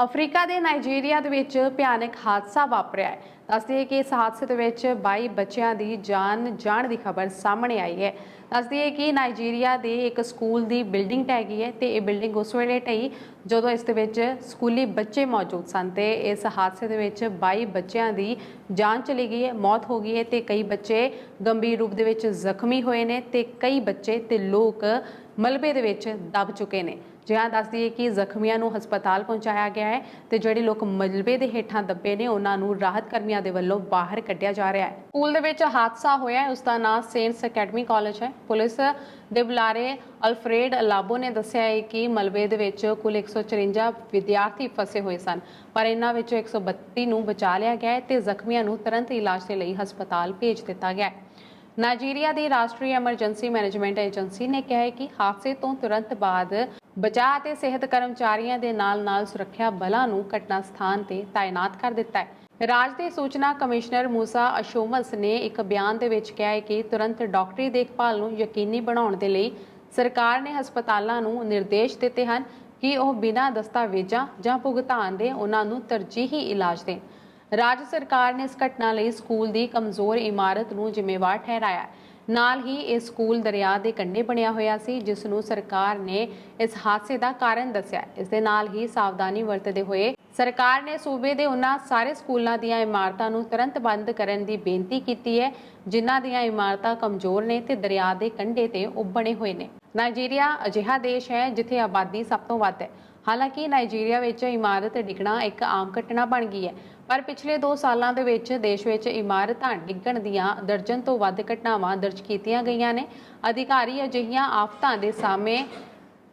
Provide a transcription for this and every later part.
Africa ਦੇ Nigeria ਦੇ ਵਿੱਚ ਭਿਆਨਕ ਹਾਦਸਾ ਵਾਪਰਿਆ ਹੈ। ਦੱਸਦੇ ਕਿ ਇਸ ਹਾਦਸੇ ਦੇ ਵਿੱਚ 22 ਬੱਚਿਆਂ ਦੀ ਜਾਨ ਜਾਣ ਦੀ ਖਬਰ ਸਾਹਮਣੇ ਆਈ ਹੈ। ਦੱਸਦੀ ਹੈ ਕਿ ਨਾਈਜੀਰੀਆ ਦੇ ਇੱਕ ਸਕੂਲ ਦੀ ਬਿਲਡਿੰਗ ਢਹਿ ਗਈ ਹੈ ਤੇ ਇਹ ਬਿਲਡਿੰਗ ਉਸ ਵੇਲੇ ਢਈ ਜਦੋਂ ਇਸ ਦੇ ਵਿੱਚ ਸਕੂਲੀ ਬੱਚੇ ਮੌਜੂਦ ਸਨ ਤੇ ਇਸ ਹਾਦਸੇ ਦੇ ਵਿੱਚ 22 ਬੱਚਿਆਂ ਦੀ ਜਾਨ ਚਲੀ ਗਈ ਹੈ, ਮੌਤ ਹੋ ਗਈ ਹੈ ਤੇ ਕਈ ਬੱਚੇ ਗੰਭੀਰ ਰੂਪ ਦੇ ਵਿੱਚ ਜ਼ਖਮੀ ਹੋਏ ਨੇ ਤੇ ਕਈ ਬੱਚੇ ਤੇ ਲੋਕ ਮਲਬੇ ਦੇ ਵਿੱਚ ਦਬ ਚੁੱਕੇ ਨੇ। ਜਿਹਾਂ ਦੱਸਦੀ ਹੈ ਕਿ ਜ਼ਖਮੀਆਂ ਨੂੰ ਹਸਪਤਾਲ ਪਹੁੰਚਾਇਆ ਗਿਆ ਹੈ ਤੇ ਜਿਹੜੇ ਲੋਕ ਮਲਬੇ ਦੇ ਹੇਠਾਂ ਦੱਬੇ ਨੇ, ਉਹਨਾਂ ਨੂੰ ਰਾਹਤ ਕਰਮੀਆਂ ਦੇ ਵੱਲੋਂ ਬਾਹਰ ਕੱਢਿਆ ਜਾ ਰਿਹਾ ਹੈ। ਸਕੂਲ ਦੇ ਵਿੱਚ ਹਾਦਸਾ ਹੋਇਆ ਹੈ ਉਸ ਦਾ ਨਾਮ ਸੇਂਟਸ ਅਕੈਡਮੀ ਕਾਲਜ ਹੈ। ਪੁਲਿਸ ਦੇ ਬੁਲਾਰੇ ਅਲਫਰੇਡ ਅਲਾਬੋ ਨੇ ਦੱਸਿਆ ਹੈ ਕਿ ਮਲਬੇ ਦੇ ਵਿੱਚ ਕੁੱਲ 154 ਵਿਦਿਆਰਥੀ ਫਸੇ ਹੋਏ ਸਨ, ਪਰ ਇਹਨਾਂ ਵਿੱਚੋਂ 132 ਨੂੰ ਬਚਾ ਲਿਆ ਗਿਆ ਹੈ ਤੇ ਜ਼ਖਮੀਆਂ ਨੂੰ ਤੁਰੰਤ ਇਲਾਜ ਦੇ ਲਈ ਹਸਪਤਾਲ ਭੇਜ ਦਿੱਤਾ ਗਿਆ ਹੈ। ਨਾਈਜੀਰੀਆ ਦੀ ਰਾਸ਼ਟਰੀ ਐਮਰਜੈਂਸੀ ਮੈਨੇਜਮੈਂਟ ਏਜੰਸੀ ਨੇ ਕਿਹਾ ਹੈ ਕਿ ਹਾਦਸੇ ਤੋਂ ਤੁਰੰਤ ਬਾਅਦ ਬਚਾਅ ਅਤੇ ਸਿਹਤ ਕਰਮਚਾਰੀਆਂ ਦੇ ਨਾਲ-ਨਾਲ ਸੁਰੱਖਿਆ ਬਲਾਂ ਨੂੰ ਘਟਨਾ ਸਥਾਨ ਤੇ ਤਾਇਨਾਤ ਕਰ ਦਿੱਤਾ ਹੈ। ਰਾਜ ਦੇ ਸੂਚਨਾ ਕਮਿਸ਼ਨਰ ਮੂਸਾ ਅਸ਼ੋਮਸ ਨੇ ਇੱਕ ਬਿਆਨ ਦੇ ਵਿੱਚ ਕਿਹਾ ਹੈ ਕਿ ਤੁਰੰਤ ਡਾਕਟਰੀ ਦੇਖਭਾਲ ਨੂੰ ਯਕੀਨੀ ਬਣਾਉਣ ਦੇ ਲਈ ਸਰਕਾਰ ਨੇ ਹਸਪਤਾਲਾਂ ਨੂੰ ਨਿਰਦੇਸ਼ ਦਿੱਤੇ ਹਨ ਕਿ ਉਹ ਬਿਨਾਂ ਦਸਤਾਵੇਜ਼ਾਂ ਜਾਂ ਭੁਗਤਾਨ ਦੇ ਉਹਨਾਂ ਨੂੰ ਤਰਜੀਹੀ ਇਲਾਜ ਦੇਣ। ਰਾਜ ਸਰਕਾਰ ਨੇ ਇਸ ਘਟਨਾ ਲਈ ਸਕੂਲ ਦੀ ਕਮਜ਼ੋਰ ਇਮਾਰਤ ਨੂੰ ਜ਼ਿੰਮੇਵਾਰ ਠਹਿਰਾਇਆ। ਹੈ। ਨਾਲ ਹੀ ਇਹ ਸਕੂਲ ਦਰਿਆ ਦੇ ਕੰਢੇ ਬਣਿਆ ਹੋਇਆ ਸੀ, ਜਿਸ ਨੂੰ ਸਰਕਾਰ ਨੇ ਇਸ ਹਾਦਸੇ ਦਾ ਕਾਰਨ ਦੱਸਿਆ। ਇਸ ਦੇ ਨਾਲ ਹੀ ਸਾਵਧਾਨੀ ਵਰਤਦੇ ਹੋਏ ਸਰਕਾਰ ਨੇ ਸੂਬੇ ਦੇ ਉਹਨਾਂ ਸਾਰੇ ਸਕੂਲਾਂ ਦੀਆਂ ਇਮਾਰਤਾਂ ਨੂੰ ਤੁਰੰਤ ਬੰਦ ਕਰਨ ਦੀ ਬੇਨਤੀ ਕੀਤੀ ਹੈ, ਜਿਨ੍ਹਾਂ ਦੀਆਂ ਇਮਾਰਤਾਂ ਕਮਜ਼ੋਰ ਨੇ ਤੇ ਦਰਿਆ ਦੇ ਕੰਢੇ ਤੇ ਉਹ ਬਣੇ ਹੋਏ ਨੇ। ਨਾਈਜੀਰੀਆ ਅਜਿਹਾ ਦੇਸ਼ ਹੈ, ਜਿੱਥੇ ਆਬਾਦੀ ਸਭ ਤੋਂ ਵੱਧ ਹੈ। ਹਾਲਾਂਕਿ ਨਾਈਜੀਰੀਆ ਵਿੱਚ ਇਮਾਰਤ ਡਿੱਗਣਾ ਇੱਕ ਆਮ ਘਟਨਾ ਬਣ ਗਈ ਹੈ, ਪਰ ਪਿਛਲੇ 2 ਸਾਲਾਂ ਦੇ ਵਿੱਚ ਦੇਸ਼ ਵਿੱਚ ਇਮਾਰਤਾਂ ਡਿੱਗਣ ਦੀਆਂ ਦਰਜਨ ਤੋਂ ਵੱਧ ਘਟਨਾਵਾਂ ਦਰਜ ਕੀਤੀਆਂ ਗਈਆਂ ਨੇ। ਅਧਿਕਾਰੀ ਅਜਿਹੀਆਂ ਆਫਤਾਂ ਦੇ ਸਾਹਮਣੇ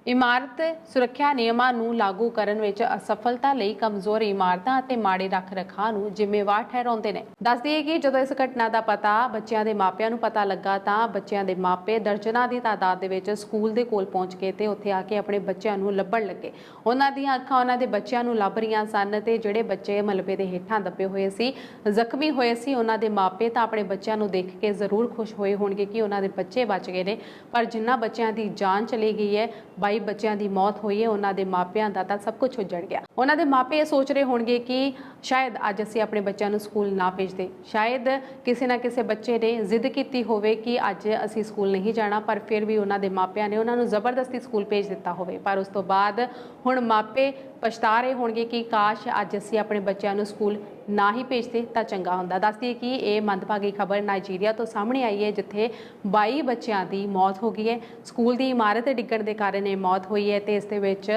ਇਮਾਰਤ ਸੁਰੱਖਿਆ ਨਿਯਮਾਂ ਨੂੰ ਲਾਗੂ ਕਰਨ ਵਿੱਚ ਅਸਫਲਤਾ ਲਈ ਕਮਜ਼ੋਰ ਇਮਾਰਤਾਂ ਅਤੇ ਮਾੜੇ ਰੱਖ ਰਖਾਅ ਨੂੰ ਜ਼ਿੰਮੇਵਾਰ ਠਹਿਰਾਉਂਦੇ ਨੇ। ਦੱਸਦੀ ਹੈ ਕਿ ਜਦੋਂ ਇਸ ਘਟਨਾ ਦਾ ਪਤਾ ਬੱਚਿਆਂ ਦੇ ਮਾਪਿਆਂ ਨੂੰ ਪਤਾ ਲੱਗਾ ਤਾਂ ਬੱਚਿਆਂ ਦੇ ਮਾਪੇ ਦਰਜਨਾਂ ਦੀ ਤਾਦਾਦ ਦੇ ਵਿੱਚ ਸਕੂਲ ਦੇ ਕੋਲ ਪਹੁੰਚ ਗਏ ਤੇ ਉੱਥੇ ਆ ਕੇ ਆਪਣੇ ਬੱਚਿਆਂ ਨੂੰ ਲੱਭਣ ਲੱਗੇ। ਉਹਨਾਂ ਦੀਆਂ ਅੱਖਾਂ ਉਹਨਾਂ ਦੇ ਬੱਚਿਆਂ ਨੂੰ ਲੱਭ ਰਹੀਆਂ ਸਨ ਤੇ ਜਿਹੜੇ ਬੱਚੇ ਮਲਬੇ ਦੇ ਹੇਠਾਂ ਦੱਬੇ ਹੋਏ ਸੀ, ਜ਼ਖਮੀ ਹੋਏ ਸੀ, ਉਹਨਾਂ ਦੇ ਮਾਪੇ ਤਾਂ ਆਪਣੇ ਬੱਚਿਆਂ ਨੂੰ ਦੇਖ ਕੇ ਜ਼ਰੂਰ ਖੁਸ਼ ਹੋਏ ਹੋਣਗੇ ਕਿ ਉਹਨਾਂ ਦੇ ਬੱਚੇ ਬਚ ਗਏ ਨੇ। ਪਰ ਜਿਨ੍ਹਾਂ ਬੱਚਿਆਂ ਦੀ ਜਾਨ ਚਲੀ ਗਈ ਹੈ 22 ਬੱਚਿਆਂ ਦੀ ਮੌਤ ਹੋਈ ਹੈ, ਉਹਨਾਂ ਦੇ ਮਾਪਿਆਂ ਦਾ ਤਾਂ ਸਭ ਕੁਝ ਉੱਜੜ ਗਿਆ। ਉਹਨਾਂ ਦੇ ਮਾਪੇ ਇਹ ਸੋਚ ਰਹੇ ਹੋਣਗੇ ਕਿ ਸ਼ਾਇਦ ਅੱਜ ਅਸੀਂ ਆਪਣੇ ਬੱਚਿਆਂ ਨੂੰ ਸਕੂਲ ਨਾ ਭੇਜਦੇ। ਸ਼ਾਇਦ ਕਿਸੇ ਨਾ ਕਿਸੇ ਬੱਚੇ ਨੇ ਜ਼ਿੱਦ ਕੀਤੀ ਹੋਵੇ ਕਿ ਅੱਜ ਅਸੀਂ ਸਕੂਲ ਨਹੀਂ ਜਾਣਾ, ਪਰ ਫਿਰ ਵੀ ਉਹਨਾਂ ਦੇ ਮਾਪਿਆਂ ਨੇ ਉਹਨਾਂ ਨੂੰ ਜ਼ਬਰਦਸਤੀ ਸਕੂਲ ਭੇਜ ਦਿੱਤਾ ਹੋਵੇ। ਪਰ ਉਸ ਤੋਂ ਬਾਅਦ ਹੁਣ ਮਾਪੇ ਪਛਤਾ ਰਹੇ ਹੋਣਗੇ ਕਿ ਕਾਸ਼ ਅੱਜ ਅਸੀਂ ਆਪਣੇ ਬੱਚਿਆਂ ਨੂੰ ਸਕੂਲ ਨਾ ਹੀ ਭੇਜਦੇ ਤਾਂ ਚੰਗਾ ਹੁੰਦਾ। ਦੱਸਦੀ ਕਿ ਇਹ ਮੰਦਭਾਗੀ ਖਬਰ ਨਾਈਜੀਰੀਆ ਤੋਂ ਸਾਹਮਣੇ ਆਈ ਹੈ, ਜਿੱਥੇ 22 ਬੱਚਿਆਂ ਦੀ ਮੌਤ ਹੋ ਗਈ ਹੈ। ਸਕੂਲ ਦੀ ਇਮਾਰਤ ਡਿੱਗਣ ਦੇ ਕਾਰਨ ਇਹ ਮੌਤ ਹੋਈ ਹੈ ਤੇ ਇਸ ਦੇ ਵਿੱਚ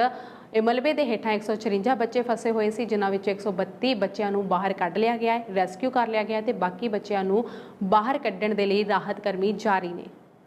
ਇਹ ਮਲਬੇ ਦੇ ਹੇਠਾਂ 154 ਬੱਚੇ ਫਸੇ ਹੋਏ ਸੀ, ਜਿਨ੍ਹਾਂ ਵਿੱਚ 132 ਬੱਚਿਆਂ ਨੂੰ ਬਾਹਰ ਕੱਢ ਲਿਆ ਗਿਆ ਹੈ, ਰੈਸਕਿਊ ਕਰ ਲਿਆ ਗਿਆ ਹੈ ਤੇ ਬਾਕੀ ਬੱਚਿਆਂ ਨੂੰ ਬਾਹਰ ਕੱਢਣ ਦੇ ਲਈ ਰਾਹਤ ਕਰਮੀ ਜਾਰੀ ਨੇ।